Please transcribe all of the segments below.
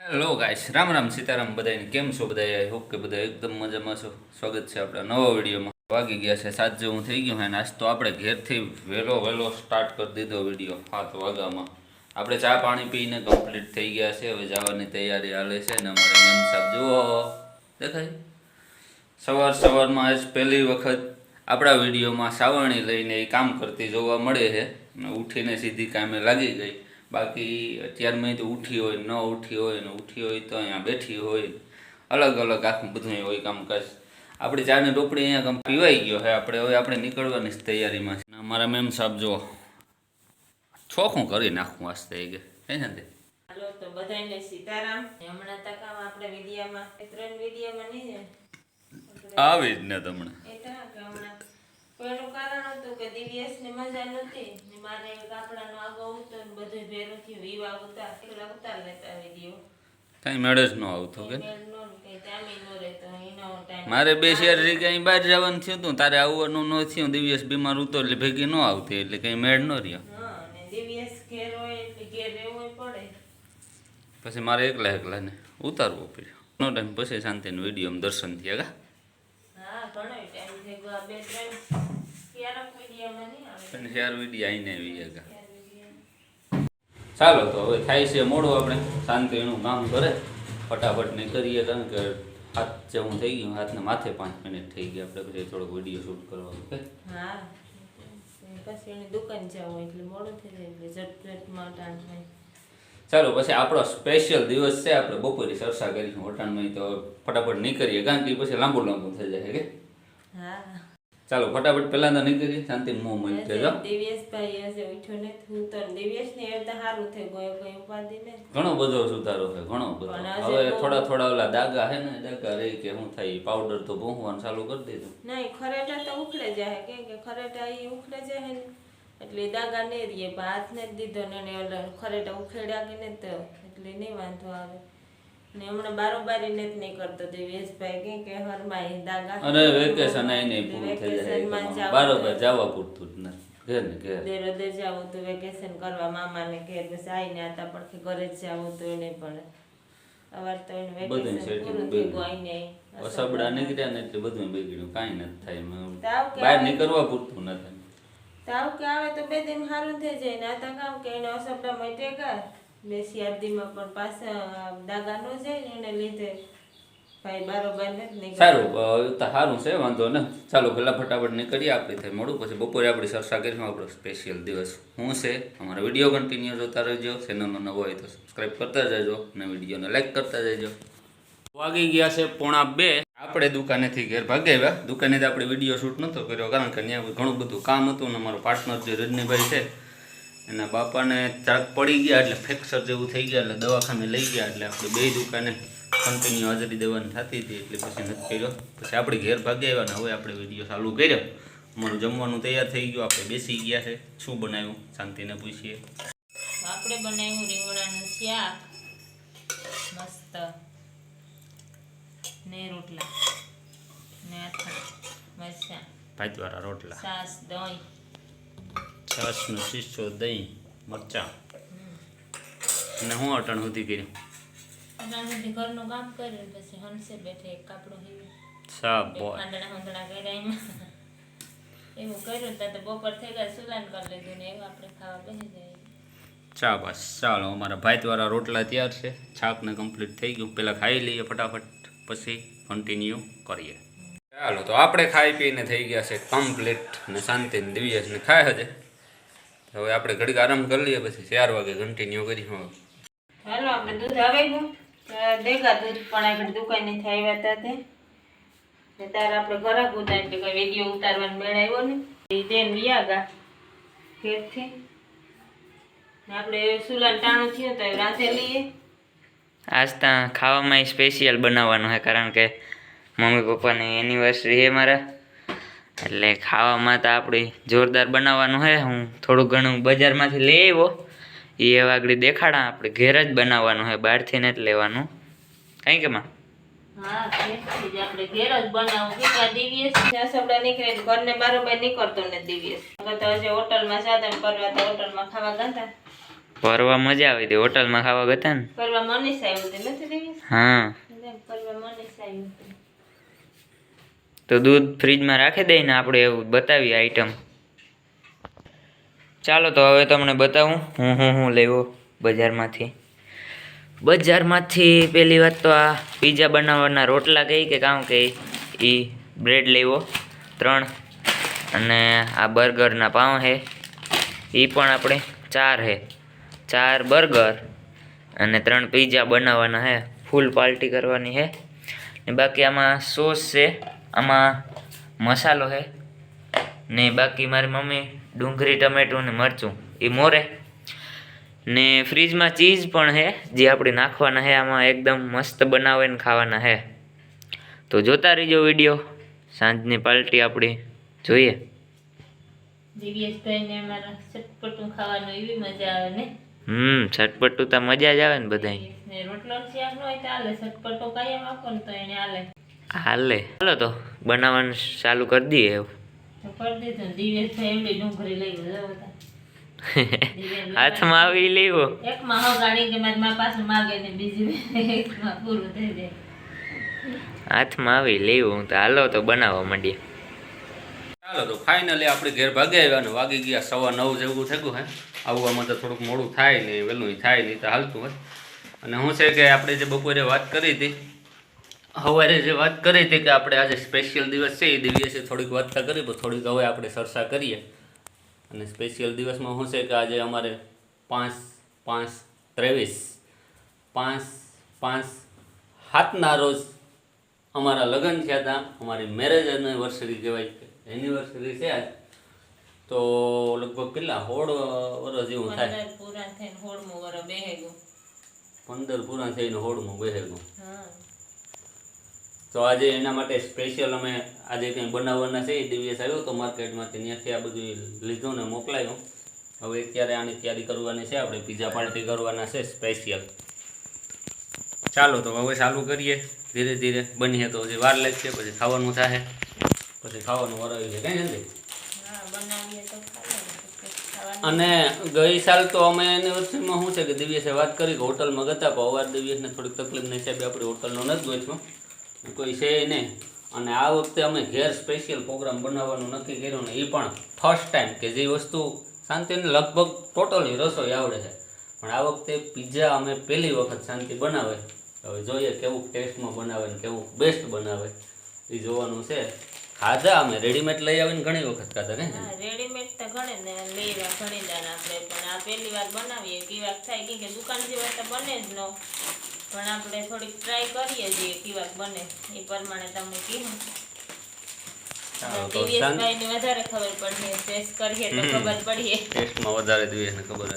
Hello guys Ram Ram Sitaram બધાને કેમ છો બધા આઈ હોપ કે બધા એકદમ મજામાં છો. સ્વાગત છે આપણા નવા વિડીયોમાં. વાગી ગયા છે સાત જેવું થઈ ગયું છે નાસ્તો આપણે ઘેરથી વહેલો વહેલો સ્ટાર્ટ કરી દીધો વીડિયો સાત વાગામાં. આપણે ચા પાણી પીને કમ્પ્લીટ થઈ ગયા છે. હવે જવાની તૈયારી હાલે છે ને અમારે મેમ સાહેબ, જુઓ. દેખાય? સવાર સવારમાં આજ પહેલી વખત આપણા વિડીયોમાં સાવરણી લઈને એ કામ કરતી જોવા મળે છે. ઉઠીને સીધી કામે લાગી ગઈ. બાકી અત્યારમાં તો ઉઠી હોય ન ઉઠી હોય ને ઉઠી હોય તો અહીંયા બેઠી હોય. અલગ અલગ આખું બધું હોય કામકાજ. આપણે ચાની ટોપડી અહીંયા કામ પીવાઈ ગયો છે આપણે હવે આપણે નીકળવાની તૈયારીમાં છે અમારા મેમ સાહેબ જો છોખું કરી નાખવું વાસ્તે થઈ કે હે નથી હાલો તો બધાને સીતારામ. હમણાં તક આપણે વિડીયામાં ત્રણ વિડીયામાં નહીં ને આવી જ ને તમને એ તો હમણાં કે દિવ્યેશને મજા નહોતી. ને મારે કાપડાનો આગો આવતો ને બધું ભેરું થયું. વિવા ઉતાર પેલા ઉતાર લેતા વીડિયો કાંઈ મેળ જ ન આવતો કે? કંઈ મારે બે શેર જગ્યાએ બહાર જવાનું થયું હતું તારે આવવાનું ન થયું. દિવ્યસ બીમાર ઉતો એટલે ભેગી ન આવતી એટલે કંઈ મેળ ન રહ્યો. પછી મારે એકલા એકલાને ઉતારવો પડ્યો. નો ટાઈમ પછી શાંતિનું વીડિયો દર્શન થયા હા ઘણો ટાઈમ થઈ ગયો બે ત્રણ ક્યારેક વિડીયામાં નહીં આવે પણ શેર વીડિયો આવીને આવી ગયા ચાલો તો હવે થાય છે મોડું આપણે. શાંતિ એનું કામ કરે. ફટાફટ નહીં કરીએ કારણ કે હાથ જેવું થઈ ગયું. હાથને માથે પાંચ મિનિટ થઈ ગયા. આપણે પછી થોડોક વીડિયો શૂટ કરવા ઓકે? હા. પછી એની દુકાન જવું એટલે મોડું થઈ જાય. એટલે ઝટઝટમાં ટાણ થાય. ચાલો પછી આપણો સ્પેશિયલ દિવસ છે. આપણે બપોરે ચર્ચા કરીશું. હોટાણમાં તો ફટાફટ નહીં કરીએ કારણ કે પછી લાંબુ લાંબુ થઈ જાય કે હા. ચાલો ફટાફટ પહેલા તો નહીં કરીએ શાંતિ મોં મળી જજો દિવ્યેશભાઈ આજે ઉઠ્યો ને હું તો દિવ્યેશને એ તો સારું થઈ ગયો કોઈ ઉપાધિ ને. ઘણો બધો સુધારો છે ઘણો બધો. હવે થોડા થોડા ઓલા દાગા હે ને દાગા રહી કે હું થાય પાવડર તો ભૂંગવાનું ચાલુ કરી દીધું નહીં ખરેટા તો ઉખડે જાય કે કે ખરેટા એ ઉખડે જાય ને એટલે દાગા ને રીએ હાથ ને જ દીધો ને ખરેટા ઉખેડ્યા કે ને તો એટલે નહીં વાંધો આવે. ને હમણાં બારોબારી ને નહીં કરતો દિવ્યેશભાઈ કેમ કે હરમાય દાગા અને વેકેશન આવીને પૂરું થઈ જાય વેકેશનમાં તમારું. જાવું બરાબર જવા પૂરતું જ નથી. ઘેર ને ઘેર. દેરો દે જાવું તો વેકેશન કરવા મામાને ઘેર પછી આવીને આતા પડખે ઘરે જ જાવું તો એને પણ. અવાર તો એને બધું વેકેશન પૂરું થઈ ગયું આઈને વસાબડા નીકળ્યા ને એટલે બધું બગડ્યું. કાંઈ નથી થાય બહાર નીકળવા પૂરતું નથી. તાવ કે આવે તો બે દિન સારું થઈ જાય ને. આતા કામ કે એને અસબડા માટે કર બે શિયાળીમાં પણ પાછા દાગા નો જાય એને લીધે સારું સારું છે, વાંધો ને. ચાલો પેલા ફટાફટ નીકળીએ, આપણે થાય મળું પછી બપોરે આપણે ચર્ચા કરીશું, આપણો સ્પેશિયલ દિવસ હું છે. અમારો વીડિયો કન્ટિન્યુ જોતા રહેજો ચેનલનો નવો હોય તો સબસ્ક્રાઈબ કરતા જજો અને વિડીયોને લાઈક કરતા જજો. વાગી ગયા છે પોણા બે. આપણે દુકાનેથી ઘેર ભાગે આવ્યા. દુકાનેથી આપણે વીડિયો શૂટ નહોતો કર્યો, કારણ કે ત્યાં ઘણું બધું કામ હતું અને અમારો પાર્ટનર જે રજનીભાઈ છે એના બાપાને ચાક પડી ગયા એટલે ફ્રેક્ચર જેવું થઈ ગયા એટલે દવાખાને લઈ ગયા એટલે આપણે બે દુકાને કન્ટિન્યુ હાજરી દેવાની થતી હતી એટલે પછી નથી કર્યો. પછી આપણે ઘેર ભાગી આવ્યા ને હવે આપણે વીડિયો ચાલુ કર્યો. અમારું જમવાનું તૈયાર થઈ ગયું આપણે બેસી ગયા છે. શું બનાવ્યું? શાંતિને પૂછીએ. આપણે બનાવ્યું રીંગણાનું શાક. મસ્ત. ને રોટલા. ને મરચાં. ભાતવાળા રોટલા. સાસ દહીં. છાશનો શીશો દહીં મરચાં. અને હું અટણ સુધી કર્યું. સુધી ઘરનું કામ કર્યું પછી હંસે બેઠે એક કાપડો હેવી સાબ બે પાંદડા હંધડા કર્યા એમાં. એવું કર્યું ત્યાં તો બપોર થઈ ગયા સુલાન કરી લીધું ને એવું આપણે ખાવા બેસી જાય ચા બસ ચાલો અમારા ભાતવાળા રોટલા તૈયાર છે. છાકને કમ્પ્લીટ થઈ ગયું. પહેલાં ખાઈ લઈએ ફટાફટ પછી કન્ટિન્યુ કરીએ. ચાલો તો આપણે ખાઈ પીને થઈ ગયા છે કમ્પ્લીટ ને શાંતિને દિવ્યેશને ખાય હજે. હવે આપણે ઘડીક આરામ કરી લઈએ પછી ચાર વાગે કન્ટિન્યુ કરી હવે. હાલો આપણે દૂધ આવી ગયું દેગા દૂધ પણ આગળ દુકાનેથી આવ્યા હતા તે. આપણે ઘરે ઉતાર એટલે કોઈ વીડિયો ઉતારવાનો મેળ આવ્યો ને એ તેન વિયાગા ઘેરથી. ને આપણે સુલાન ટાણું થયું તો એ રાંધે લઈએ. આજ ત્યાં ખાવામાં સ્પેશિયલ બનાવવાનું છે કારણ કે મમ્મી પપ્પાની એનિવર્સરી છે મારા. એટલે ખાવામાં તો આપણે જોરદાર બનાવવાનું હે. હું થોડું ઘણું બજારમાંથી લઈ આવ્યો. એ વાગડી આગળ દેખાડા આપણે ઘેર જ બનાવવાનું હોય બહારથી નથી લેવાનું. કઈ કે માં? ફરવા મજા આવી હતી. હોટલમાં ખાવા ગયા ને? ફરવા મનીષ આવ્યું હા. ફરવા મનીષ આવ્યું તો દૂધ ફ્રીજમાં રાખી દઈને આપણે એવું બતાવીએ આઈટમ ચાલો તો હવે તમને બતાવું. હું હું હું લેવો બજારમાંથી. બજારમાંથી પહેલી વાત તો આ પીઝા બનાવવાના રોટલા કહી કે કામ કે એ બ્રેડ લેવો? ત્રણ. અને આ બર્ગરના પાઉં હે. એ પણ આપણે ચાર હે. ચાર બર્ગર અને ત્રણ પીઝા બનાવવાના હે. ફૂલ પાર્ટી કરવાની ને બાકી આમાં સોસ છે. આમાં મસાલો છે ને બાકી મારી મમ્મી ડુંગળી ટમેટું ને મરચું એ મોરે. ને ફ્રીજમાં ચીઝ પણ છે જે આપણે નાખવાના છે આમાં એકદમ મસ્ત બનાવીને ખાવાના છે તો જોતા રહીજો વીડિયો. સાંજની પાર્ટી આપણી જોઈએ. હમ છટપટું તો મજા જ આવે ને બધાય. રોટલો ચાલે ચટપટો કાયમ આપો ને તો એને હાલે. હાલે. ચાલો તો બનાવવાનું ચાલુ કરી દઈએ. એવું હાથમાં આવી લેવો. એકમાં હગાડી કે મારી પાસે માગે ને બીજી પૂરું થઈ જાય. હાથમાં આવી લેવું. તો હાલો તો બનાવવા માંડીએ. ચાલો તો ફાઇનલી આપણે ઘેર ભાગે આવ્યા અને વાગી ગયા સવા નવ જેવું થઈ ગયું હે. આવવામાં તો થોડુંક મોડું થાય ને વહેલું થાય નહીં તો હાલતું હોય. અને હું છે કે આપણે જે બપોરે વાત કરી હતી સવારે જે વાત કરી હતી કે આપણે આજે સ્પેશિયલ દિવસ છે એ દિવસે થોડીક વાર્તા કરી પણ થોડીક હવે આપણે ચર્ચા કરીએ. અને સ્પેશિયલ દિવસમાં શું છે કે આજે અમારે પાંચ પાંચ ત્રેવીસ પાંચ પાંચ સાતના રોજ અમારા લગ્ન થયા હતા. અમારી મેરેજ એનિવર્સરી કહેવાય એનિવર્સરી છે આજ. તો લગભગ કેટલા? હોળ વર્ષ જેવું થાય. પંદર પૂરા થઈને હોળમાં વર બેહે ગયું પંદર પૂરા થઈને હોળમાં બેહેલું હા. તો આજે એના માટે સ્પેશિયલ અમે આજે કંઈ બનાવવાના છે એ દિવસ આવ્યો તો માર્કેટમાંથી ત્યાંથી આ બધું લીધું ને મોકલાયું. હવે અત્યારે આની તૈયારી કરવાની છે આપણે પીઝા પાર્ટી કરવાના છે સ્પેશિયલ ચાલો તો હવે ચાલુ કરીએ. ધીરે ધીરે બનીએ તો હજી વાર લાગશે પછી ખાવાનું થાય પછી ખાવાનું વરાવી છે કઈ નથી અને ગઈ સાલ તો અમે એનિવર્સરીમાં શું છે કે દિવ્યસે વાત કરી કે હોટલમાં ગતા પણ અવાર દિવ્યસને થોડીક તકલીફ નહીં હિસાબે આપણે હોટલનો નથી ગોઠવો કોઈ છે નહીં. અને આ વખતે અમે ઘેર સ્પેશિયલ પ્રોગ્રામ બનાવવાનું નક્કી કર્યું ને એ પણ ફર્સ્ટ ટાઈમ કે જે વસ્તુ શાંતિને લગભગ ટોટલી રસોઈ આવડે છે. પણ આ વખતે પિઝા અમે પહેલી વખત શાંતિ બનાવે. હવે જોઈએ કેવું ટેસ્ટમાં બનાવે ને કેવું બેસ્ટ બનાવે. એ જોવાનું છે. ખાધા અમે. રેડીમેડ લઈ આવીને ઘણી વખત ખાધા ને? રેડીમેડ તો ઘણે ને લેવા ઘણી દાન આપણે પણ આ પહેલી વાર બનાવીએ. કેવાક થાય કેમ કે દુકાન જેવા તો બને જ ન. પણ આપણે થોડીક ટ્રાય કરીએ છીએ કેવાક બને. એ પ્રમાણે તમે કીધું. વધારે ખબર પડશે ટેસ્ટ કરીએ તો ખબર પડીએ. ટેસ્ટમાં વધારે જોઈએ ને ખબર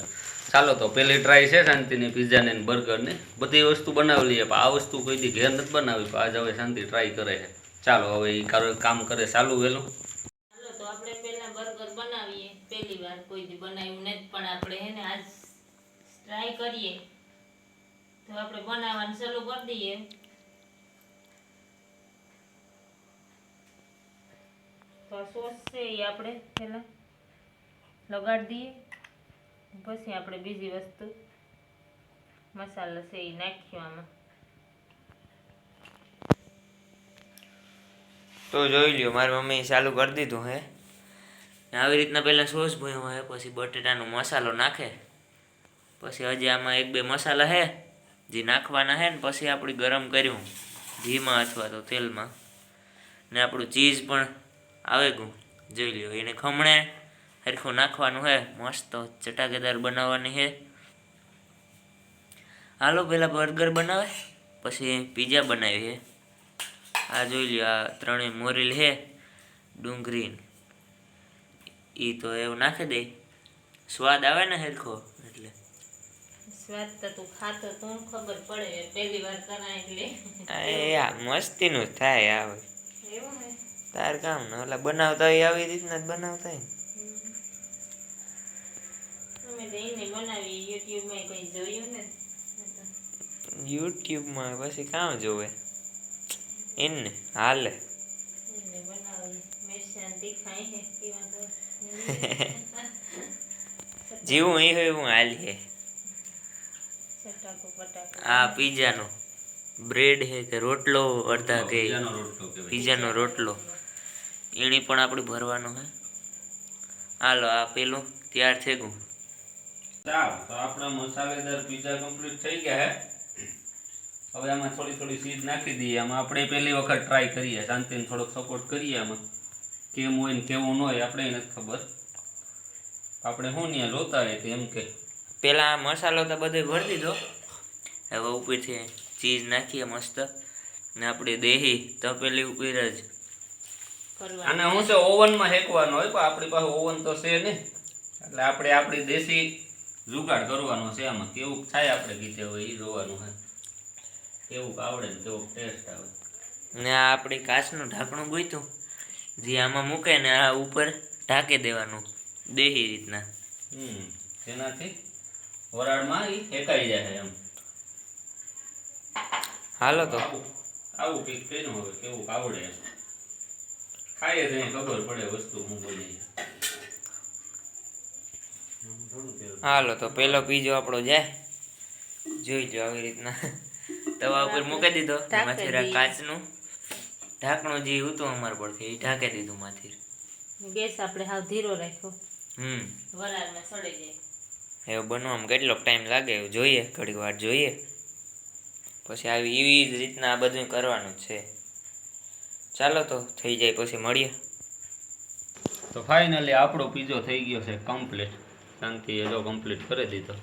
ચાલો તો પેલી ટ્રાય છે શાંતિની પીઝાને ને બર્ગરને બધી વસ્તુ બનાવી લઈએ પણ આ વસ્તુ કોઈ દી ઘેર નથી બનાવી પણ આજ હવે શાંતિ ટ્રાય કરે છે. ચાલો, હવે એ કારો કામ કરે, ચાલુ વેલું. તો આપણે પહેલા બર્ગર બનાવીએ, પહેલી વાર કોઈ દી બનાવ્યું નથી, પણ આપણે આજ ટ્રાય કરીએ. તો આપણે બનાવવાનું ચાલુ કરી દઈએ. તો સોસ છે એ આપણે પહેલા લગાડી દઈએ. પછી આપણે બીજી વસ્તુ, મસાલા છે એ નાખ્યો આમાં. તો જોઈ લ્યો, મારી મમ્મીએ ચાલુ કરી દીધું હે. આવી રીતના પહેલાં સોસ ભૂયો હોય પછી બટેટાનો મસાલો નાખે. પછી હજી આમાં એક બે મસાલા હે, જે નાખવાના હે ને પછી આપણે ગરમ કર્યું, ઘીમાં અથવા તો તેલમાં. ને આપણું ચીઝ પણ આવે ગયું, જોઈ લ્યો, એને ખમણે હરખું નાખવાનું હે, મસ્ત ચટાકેદાર બનાવવાની હે. હાલો, પહેલાં બર્ગર બનાવે, પછી પીઝા બનાવીએ આ જોઈ લ્યો આ ત્રણેય મોરીલ હે ડુંગરીન. એ તો એવું નાખી દે. સ્વાદ આવે ને હેરખો એટલે. સ્વાદ તો તું ખાતો તું ખબર પડે પહેલી વાર કરાય એટલે. એ આ મસ્તીનું થાય આવે. તાર કામ ને ઓલા બનાવતા હોય આવી રીતના જ બનાવતા હોય યુટ્યુબમાં કઈ જોયું ને. યુટ્યુબમાં પછી કામ જોવે. એને હાલે. હે જેવું અહીં હોય એવું હાલ સટાકો આ પીઝાનો બ્રેડ હે કે રોટલો અડધા કે પીઝાનો રોટલો એણી એની પણ આપણે ભરવાનો હે હાલો આ પેલું તૈયાર થઈ ગયું તો આપણા મસાલેદાર પીઝા કમ્પ્લીટ થઈ ગયા હે. હવે આમાં થોડી થોડી સીઝ નાખી દઈએ. આમાં આપણે પહેલી વખત ટ્રાય કરીએ. શાંતિને થોડોક સપોર્ટ કરીએ આમાં. કેમ હોય ને કેવું ન હોય આપણે નથી ખબર. આપણે શું ત્યાં જોતા હોય એમ કે. પહેલાં આ મસાલો તો બધો ભરી દીધો. હવે ઉપરથી ચીઝ નાખીએ મસ્ત. ને આપણે દેહી તપેલી ઉપર જ. અને હું છે ઓવનમાં શેકવાનો હોય પણ આપણી પાસે ઓવન તો છે નહીં એટલે આપણે આપણી દેશી જુગાડ કરવાનો છે આમાં. કેવું થાય આપણે કીધે હોય એ જોવાનું હોય. કેવું આવડે ને કેવું ટેસ્ટ આવે. ને આ આપણી કાચનું ઢાંકણું ગોઈતું. જે આમાં મૂકે ને આ ઉપર ઢાંકી દેવાનું દેહી રીતના. હમ જેનાથી વરાળમાં એ ફેંકાઈ જાય એમ. હાલો તો. આવું કંઈક કર્યું હવે કેવું આવડે ખાઈએ તો ખબર પડે વસ્તુ હું બોલી હાલો તો પેલો પીજો આપણો જાય. જોઈ જો આવી રીતના. તવા ઉપર મૂકી દીધો. ઢાંકી કાચનું. ઢાંકણું જે હતું અમાર પડખે એ ઢાંકી દીધું માથી. ગેસ આપણે હાવ ધીરો રાખ્યો. હમ. વરાળમાં સડી જાય એવું બનવામાં કેટલો ટાઈમ લાગે એવું જોઈએ ઘડી વાર જોઈએ. પછી આવી એવી જ રીતના આ બધું કરવાનું છે. ચાલો તો થઈ જાય પછી મળીએ. તો ફાઇનલી આપણો પીઝો થઈ ગયો છે કમ્પ્લીટ શાંતિએ જો કમ્પ્લીટ કરી દીધો.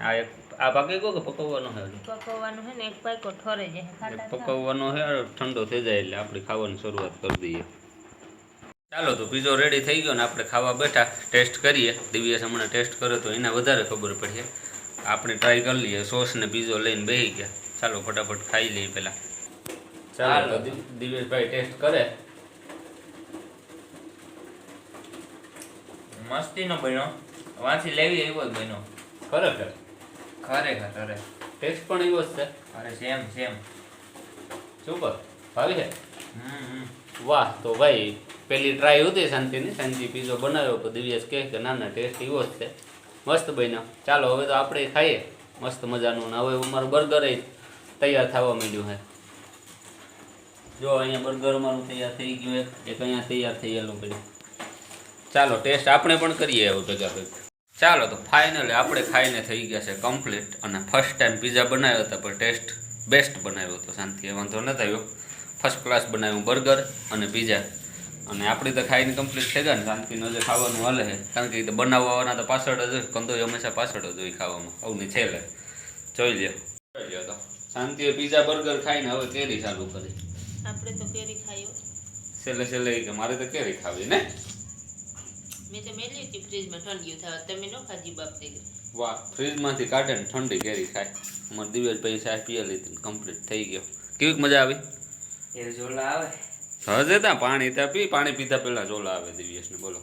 આ એક આ બાકી કહો કે પકવવાનો છે પકવવાનો પકવવાનું છે ને એક પાકો ઠરે જાય ખાટા પકવવાનો છે ઠંડો થઈ જાય એટલે આપણે ખાવાની શરૂઆત કરી દઈએ. ચાલો તો પીઝો રેડી થઈ ગયો ને આપણે ખાવા બેઠા ટેસ્ટ કરીએ. દિવ્યાસ હમણાં ટેસ્ટ કર્યો તો એના વધારે ખબર પડશે આપણે ટ્રાય કરી લઈએ સોસ ને પીઝો લઈને બેસી ગયા. ચાલો ફટાફટ ખાઈ લઈએ પહેલાં. ચાલો દિવ્યેશભાઈ ટેસ્ટ કરે. મસ્તીનો બન્યો. વાંચી લેવી એવો જ બન્યો. ખરેખર? ખરેખર અરે. ટેસ્ટ પણ એવો જ છે. અરે સેમ સેમ સુપર ભાવી છે? હમ વાહ તો ભાઈ પેલી ટ્રાય હતી શાંતિની શાંતિ પીઝો બનાવ્યો તો દિવ્યેશ કહે કે ના ના ટેસ્ટ એવો જ છે. મસ્ત બન્યો. ચાલો હવે તો આપણે ખાઈએ. મસ્ત મજાનું ને હવે અમારું બર્ગર તૈયાર થવા માંડ્યું છે. જો અહીંયા બર્ગર અમારું તૈયાર થઈ ગયું એક અહીંયા તૈયાર થયેલું પડ્યું ચાલો ટેસ્ટ આપણે પણ કરીએ એવું ભેગા ભેગા ચાલો તો ફાઇનલી આપણે ખાઈને થઈ ગયા છે કમ્પ્લીટ અને ફર્સ્ટ ટાઈમ પીઝા બનાવ્યો હતો પણ ટેસ્ટ બેસ્ટ બનાવ્યો હતો શાંતિ વાંધો ન થયો ફર્સ્ટ ક્લાસ બનાવ્યું બર્ગર અને પીઝા અને આપણે તો ખાઈને કમ્પ્લીટ થઈ ગયા ને શાંતિનો જે ખાવાનું હાલે છે. કારણ કે એ તો બનાવવાના તો પાછળ જ હોય કંદોય હંમેશા પાછળ જ હોય ખાવામાં. આવું છેલ્લે જોઈ લ્યો. જોઈ લ્યો તો. શાંતિએ પીઝા બર્ગર ખાઈને હવે કેરી ચાલુ કરી. આપણે તો કેરી ખાયો છેલ્લે છેલ્લે કે મારે તો કેરી ખાવી ને? મેં તો મેલી હતી ફ્રીજમાં ઠંડી થવા તમે નો ખાધી બાપ દીકરી વાહ ફ્રીજમાંથી કાઢે ને ઠંડી કેરી ખાય. અમારે દિવેશ ભાઈ સાહેબ પીએ લીધી કમ્પ્લીટ થઈ ગયો. કેવી મજા આવી? એ ઝોલા આવે. હજે ત્યાં પાણી ત્યાં પી પાણી પીતા પહેલાં ઝોલા આવે દિવ્યેશને બોલો.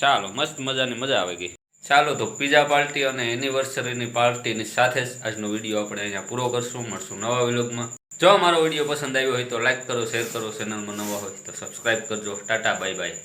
ચાલો મસ્ત મજાની મજા આવે ગઈ. ચાલો તો પીઝા પાર્ટી અને એનિવર્સરીની પાર્ટીની સાથે જ આજનો વીડિયો આપણે અહીંયા પૂરો કરશું. મળશું નવા વિલોગમાં. જો અમારો વીડિયો પસંદ આવ્યો હોય તો લાઈક કરો શેર કરો ચેનલમાં નવા હોય તો સબસ્ક્રાઈબ કરજો. Tata bye bye